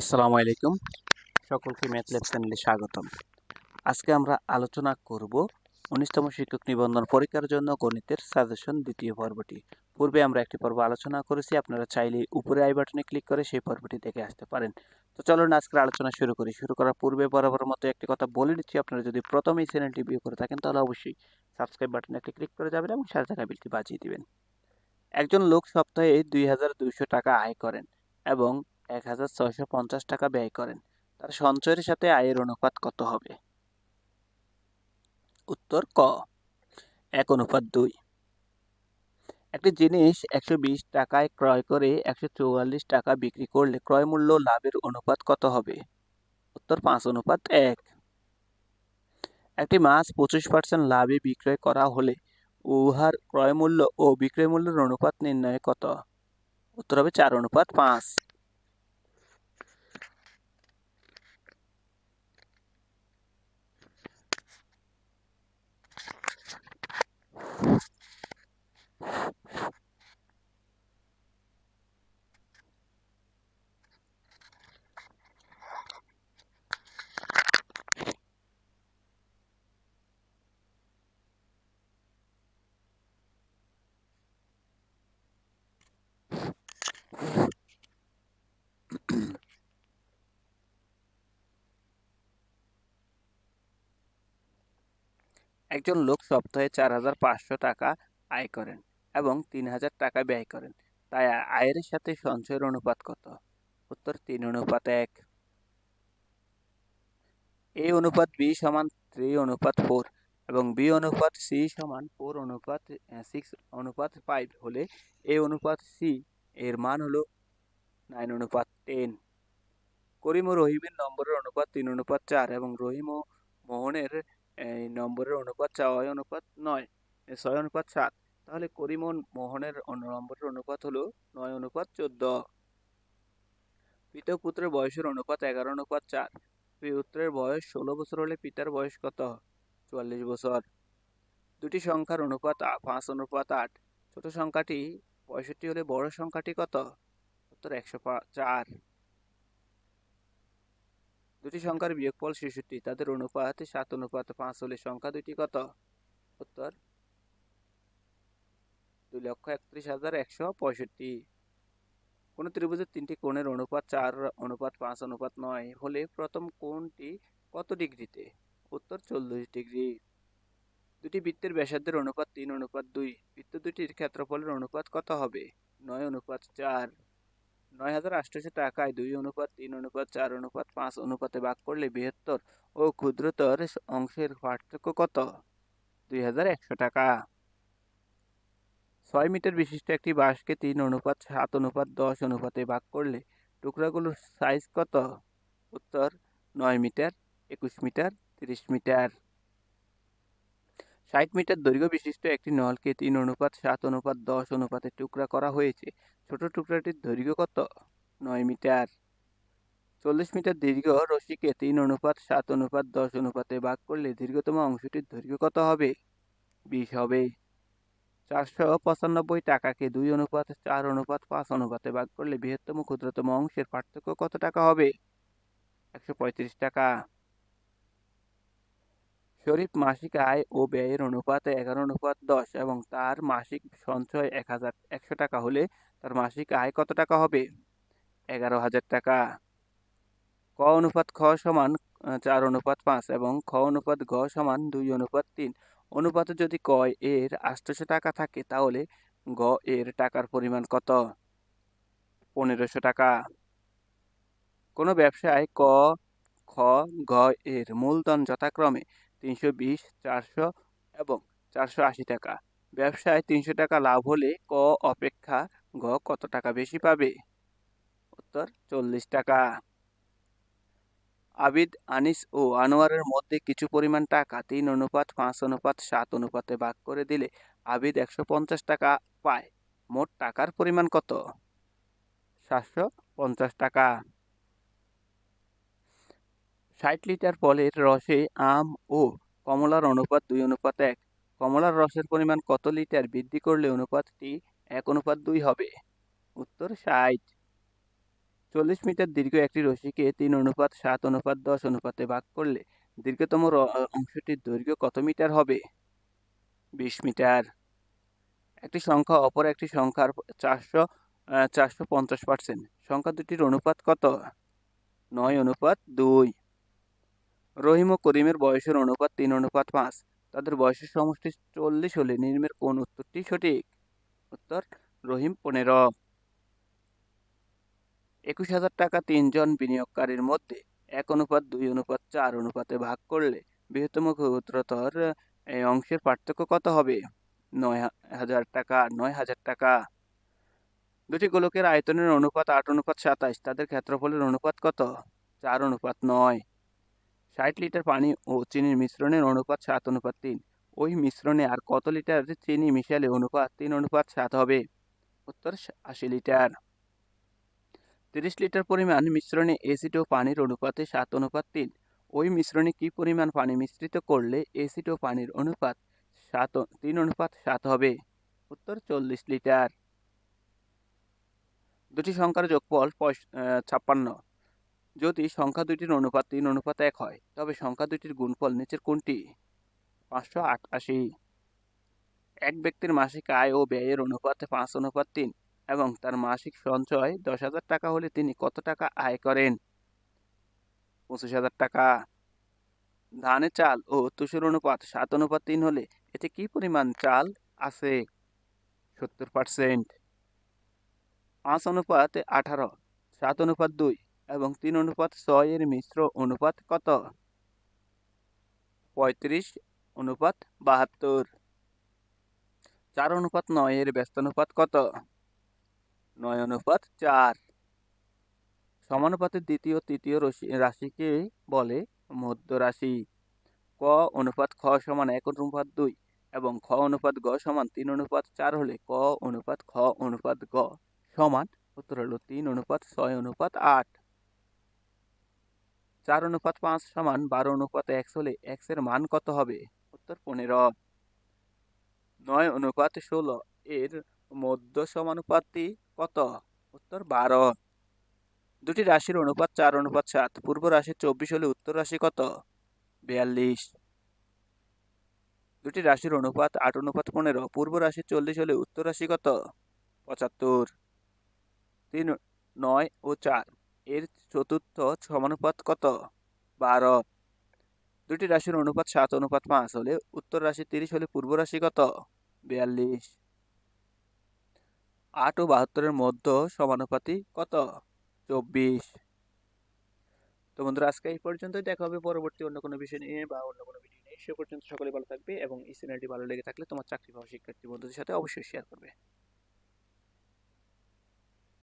আসসালামু আলাইকুম। সকলকে ম্যাথ ল্যাব চ্যানেলে স্বাগতম। আজকে আমরা আলোচনা করব উনিশতম শিক্ষক নিবন্ধন পরীক্ষার জন্য গণিতের সাজেশন দ্বিতীয় পর্বটি। পূর্বে আমরা একটি পর্ব আলোচনা করেছি, আপনারা চাইলে উপরে আই বাটনে ক্লিক করে সেই পর্বটি দেখে আসতে পারেন। তো চলুন আজকের আলোচনা শুরু করি। শুরু করার পূর্বে বরাবর মতো একটি কথা বলে দিচ্ছি আপনারা যদি প্রথম এই চ্যানেলটি ভিউ করে থাকেন, তাহলে অবশ্যই সাবস্ক্রাইব বাটনে একটি ক্লিক করে যাবেন এবং সাথে থাকা বিলটি বাজিয়ে দিবেন। একজন লোক সপ্তাহে দুই হাজার দুইশো টাকা আয় করেন এবং এক হাজার ছয়শো পঞ্চাশ টাকা ব্যয় করেন। তার সঞ্চয়ের সাথে আয়ের অনুপাত কত হবে? উত্তর ক। এক অনুপাত দুই। একটি জিনিস একশো বিশ টাকায় ক্রয় করে একশো চুয়াল্লিশ টাকা বিক্রি করলে ক্রয় মূল্য লাভের অনুপাত কত হবে? উত্তর পাঁচ, অনুপাত এক। একটি মাছ পঁচিশ পার্সেন্ট লাভে বিক্রয় করা হলে উহার ক্রয় মূল্য ও বিক্রয় মূল্যের অনুপাত নির্ণয় কত? উত্তর হবে চার, অনুপাত পাঁচ। একজন লোক সপ্তাহে চার হাজার পাঁচশো টাকা আয় করেন এবং তিন হাজার টাকা ব্যয় করেন। তাই আয়ের সাথে সঞ্চয়ের অনুপাত কত? উত্তর তিন, অনুপাত এক। এ অনুপাত বি সমান থ্রি, অনুপাত ফোর এবং বি অনুপাত সি সমান ফোর, অনুপাত সিক্স, অনুপাত ফাইভ হলে এ অনুপাত সি, এর মান হলো নাইন, অনুপাত টেন। করিম ও রহিমের নম্বরের অনুপাত তিন, অনুপাত চার এবং রহিম ও মোহনের এই নম্বরের অনুপাত ছয় অনুপাত নয় ছয় অনুপাত সাত। তাহলে করিম মোহনের নম্বরের অনুপাত হলো নয় অনুপাত চোদ্দ। পিতা পুত্রের বয়সের অনুপাত এগারো অনুপাত চার। পুত্রের বয়স ষোলো বছর হলে পিতার বয়স কত? চুয়াল্লিশ বছর। দুটি সংখ্যার অনুপাত পাঁচ অনুপাত আট। ছোট সংখ্যাটি পঁয়ষট্টি হলে বড় সংখ্যাটি কত? উত্তর একশো চার। দুটি সংখ্যার বিয়োগফল ছেষট্টি, তাদের অনুপাত সাত, অনুপাত পাঁচ হলে সংখ্যা দুটি কত? উত্তর, দুই লক্ষ একত্রিশ হাজার একশো পঁয়ষট্টি। কোনো ত্রিভুজের তিনটি কোণের অনুপাত চার, অনুপাত পাঁচ, অনুপাত নয় হলে প্রথম কোণটি কত ডিগ্রিতে? উত্তর, চল্লিশ ডিগ্রি। দুটি বৃত্তের ব্যাসার্ধের অনুপাত তিন, অনুপাত দুই। বৃত্ত দুটির ক্ষেত্রফলের অনুপাত কত হবে? নয়, অনুপাত চার। নয় হাজার আটশোশো টাকায় দুই অনুপাত, তিন অনুপাত, চার অনুপাত, পাঁচ অনুপাতে ভাগ করলে বৃহত্তর ও ক্ষুদ্রতর অংশের পার্থক্য কত? দুই হাজার একশো টাকা। ছয় মিটার বিশিষ্ট একটি বাঁশকে তিন অনুপাত, সাত অনুপাত, দশ অনুপাতে ভাগ করলে টুকরাগুলোর সাইজ কত? উত্তর, নয় মিটার, একুশ মিটার, তিরিশ মিটার। ষাট মিটার দৈর্ঘ্য বিশিষ্ট একটি নলকে তিন অনুপাত, সাত অনুপাত, দশ অনুপাতে টুকরা করা হয়েছে। ছোট টুকরাটির দৈর্ঘ্য কত? নয় মিটার। চল্লিশ মিটার দীর্ঘ রশিকে তিন অনুপাত, সাত অনুপাত, দশ অনুপাতে ভাগ করলে দীর্ঘতম অংশটির দৈর্ঘ্য কত হবে? বিশ হবে। চারশো পঁচানব্বই টাকাকে দুই অনুপাত, চার অনুপাত, পাঁচ অনুপাতে ভাগ করলে বৃহত্তম ক্ষুদ্রতম অংশের পার্থক্য কত টাকা হবে? একশো পঁয়ত্রিশ টাকা। শরীফ মাসিক আয় ও ব্যয়ের অনুপাতে এগারো, অনুপাত দশ এবং তার মাসিক সঞ্চয় এক হাজার একশো টাকা হলে তার মাসিক আয় কত টাকা হবে? এগারো হাজার টাকা। ক অনুপাত খ সমান চার অনুপাত পাঁচ এবং খ অনুপাত গ সমান দুই অনুপাত তিন। অনুপাতে যদি ক এর আটশোশো টাকা থাকে তাহলে গ এর টাকার পরিমাণ কত? পনেরোশো টাকা। কোনো ব্যবসায় ক, খ, গ এর মূলধন যথাক্রমে তিনশো বিশ, চারশো এবং চারশো আশি টাকা। ব্যবসায় তিনশো টাকা লাভ হলে ক অপেক্ষা গ কত টাকা বেশি পাবে? উত্তর, চল্লিশ টাকা। আবিদ, আনিস ও আনোয়ারের মধ্যে কিছু পরিমাণ টাকা তিন অনুপাত, পাঁচ অনুপাত, সাত অনুপাতে ভাগ করে দিলে আবিদ একশো পঞ্চাশ টাকা পায়। মোট টাকার পরিমাণ কত? সাতশো পঞ্চাশ টাকা। ষাট লিটার ফলের রসে আম ও কমলার অনুপাত দুই, অনুপাত এক। কমলার রসের পরিমাণ কত লিটার বৃদ্ধি করলে অনুপাতটি এক, অনুপাত দুই হবে? উত্তর, ষাট। চল্লিশ মিটার দীর্ঘ একটি রশিকে তিন, অনুপাত সাত, অনুপাত দশ, অনুপাতে ভাগ করলে দীর্ঘতম অংশটির দৈর্ঘ্য কত মিটার হবে? বিশ মিটার। একটি সংখ্যা অপর একটি সংখ্যার চারশো চারশো পঞ্চাশ পার্সেন্ট সংখ্যা দুটির অনুপাত কত? নয়, অনুপাত দুই। রহিম ও করিমের বয়সের অনুপাত তিন, অনুপাত পাঁচ। তাদের বয়সের সমষ্টি চল্লিশ হলে নির্মের কোন উত্তরটি সঠিক? উত্তর, রহিম পনেরো। একুশ হাজার টাকা তিনজন বিনিয়োগকারীর মধ্যে এক অনুপাত, দুই অনুপাত, চার অনুপাতে ভাগ করলে বৃহত্তম ক্ষুদ্রতর এই অংশের পার্থক্য কত হবে? নয় হাজার টাকা, নয় হাজার টাকা। দুটি গোলকের আয়তনের অনুপাত আট, অনুপাত সাতাইশ। তাদের ক্ষেত্রফলের অনুপাত কত? চার, অনুপাত নয়। ষাট লিটার পানি ও চিনির মিশ্রণের অনুপাত সাত অনুপাত তিন। ওই মিশ্রণে আর কত লিটার চিনি মিশালে অনুপাত তিন অনুপাত সাত হবে? উত্তর আশি লিটার। তিরিশ লিটার পরিমাণ মিশ্রণে এসিড ও পানির অনুপাতে সাত অনুপাত তিন। ওই মিশ্রণে কি পরিমাণ পানি মিশ্রিত করলে এসিড ও পানির অনুপাত সাত তিন অনুপাত সাত হবে? উত্তর চল্লিশ লিটার। দুটি সংখ্যার যোগফল ছাপ্পান্ন। যদি সংখ্যা দুইটির অনুপাত তিন, অনুপাত এক হয়, তবে সংখ্যা দুইটির গুণফল নিচের কোনটি? পাঁচশো আটাশি। এক ব্যক্তির মাসিক আয় ও ব্যয়ের অনুপাতে পাঁচ, অনুপাত তিন, এবং তার মাসিক সঞ্চয় দশ হাজার টাকা হলে তিনি কত টাকা আয় করেন? পঁচিশ হাজার টাকা। ধানে চাল ও তুষের অনুপাত সাত, অনুপাত তিন হলে এতে কি পরিমাণ চাল আছে? সত্তর পার্সেন্ট। পাঁচ, অনুপাত আঠারো, সাত, অনুপাত দুই এবং তিন অনুপাত ছয় এর মিশ্র অনুপাত কত? পঁয়ত্রিশ অনুপাত বাহাত্তর। চার অনুপাত নয় এর ব্যস্ত অনুপাত কত? নয় অনুপাত চার। সমানুপাতের দ্বিতীয় তৃতীয় রশি- রাশিকে বলে মধ্য রাশি। ক অনুপাত খ সমান এক অনুপাত দুই এবং খ অনুপাত গ সমান তিন অনুপাত চার হলে ক অনুপাত খ অনুপাত গ সমান উত্তর হলো তিন অনুপাত ছয় অনুপাত আট। চার অনুপাত পাঁচ সমান বারো অনুপাত এক্স হলে এক্সের মান কত হবে? উত্তর পনেরো। নয় অনুপাত ষোলো এর মধ্য সমানুপাতটি কত? উত্তর বারো। দুটি রাশির অনুপাত চার অনুপাত সাত। পূর্ব রাশি চব্বিশ হলে উত্তর রাশি কত? বিয়াল্লিশ। দুটি রাশির অনুপাত আট অনুপাত পনেরো। পূর্ব রাশি চল্লিশ হলে উত্তর রাশি কত? পঁচাত্তর। তিন, নয় ও চার। এর চতুর্থ সমানুপাত কত? বারো। দুটি রাশির অনুপাত সাত, অনুপাত পাঁচ হলে উত্তর রাশি তিরিশ হলে পূর্ব রাশি কত? বিয়াল্লিশ। আট ও বাহাত্তরের মধ্য সমানুপাতি কত? চব্বিশ। তো বন্ধুরা, আজকে এই পর্যন্তই। দেখা হবে পরবর্তী অন্য কোনো বিষয় নিয়ে বা অন্য কোনো ভিডিও নিয়ে। সে পর্যন্ত সকলে ভালো থাকবে এবং এই চ্যানেলটি ভালো লেগে থাকলে তোমার চাকরি পাওয়া শিক্ষার্থী বন্ধুদের সাথে অবশ্যই শেয়ার করবে।